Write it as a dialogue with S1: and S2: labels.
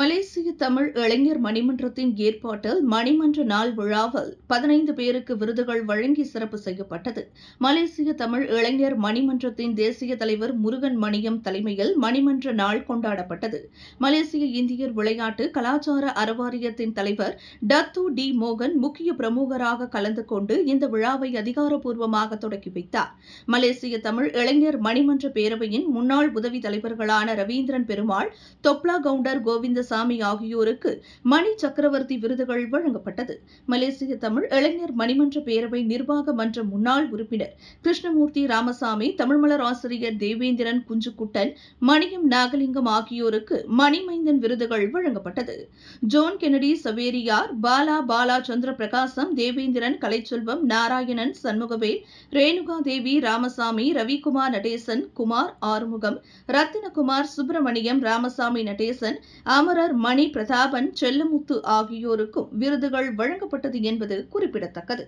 S1: மலேசிய தமிழ் இளைஞர் மணிமன்றத்தின் ஏற்பாட்டில் மணிமன்ற நாள் விழாவில் பதினைந்து பேருக்கு விருதுகள் வழங்கி சிறப்பு செய்யப்பட்டது. மலேசிய தமிழ் இளைஞர் மணிமன்றத்தின் தேசிய தலைவர் முருகன் மணியம் தலைமையில் மணிமன்ற நாள் கொண்டாடப்பட்டது. மலேசிய இந்தியர் விளையாட்டு கலாச்சார அறவாரியத்தின் தலைவர் டத்து டி மோகன் முக்கிய பிரமுகராக கலந்து கொண்டு இந்த விழாவை அதிகாரப்பூர்வமாக தொடக்கி வைத்தார். மலேசிய தமிழ் இளைஞர் மணிமன்ற பேரவையின் முன்னாள் உதவி தலைவர்களான ரவீந்திரன் பெருமாள் தொப்லா கவுண்டர் கோவிந்த கந்தசாமி ஆகியோருக்கு மணி சக்கரவர்த்தி விருதுகள் வழங்கப்பட்டது. மலேசிய தமிழ் இளைஞர் மணிமன்ற பேரவை நிர்வாக மன்ற முன்னாள் உறுப்பினர் கிருஷ்ணமூர்த்தி ராமசாமி தமிழ்மலர் ஆசிரியர் தேவேந்திரன் குஞ்சுக்குட்டன் மணியம் நாகலிங்கம் ஆகியோருக்கு மணிமைந்தன் விருதுகள் வழங்கப்பட்டது. ஜோன் கெனடி சவேரியார் பாலா பாலா சந்திர பிரகாசம் தேவேந்திரன் கலைச்செல்வம் நாராயணன் சண்முகவேல் ரேணுகா தேவி ராமசாமி ரவிக்குமார் நடேசன் குமார் ஆறுமுகம் ரத்தினகுமார் சுப்பிரமணியம் ராமசாமி நடேசன் அமர அமரர் மணி பிரதாபன் செல்லமுத்து ஆகியோருக்கும் விருதுகள் வழங்கப்பட்டது என்பது குறிப்பிடத்தக்கது.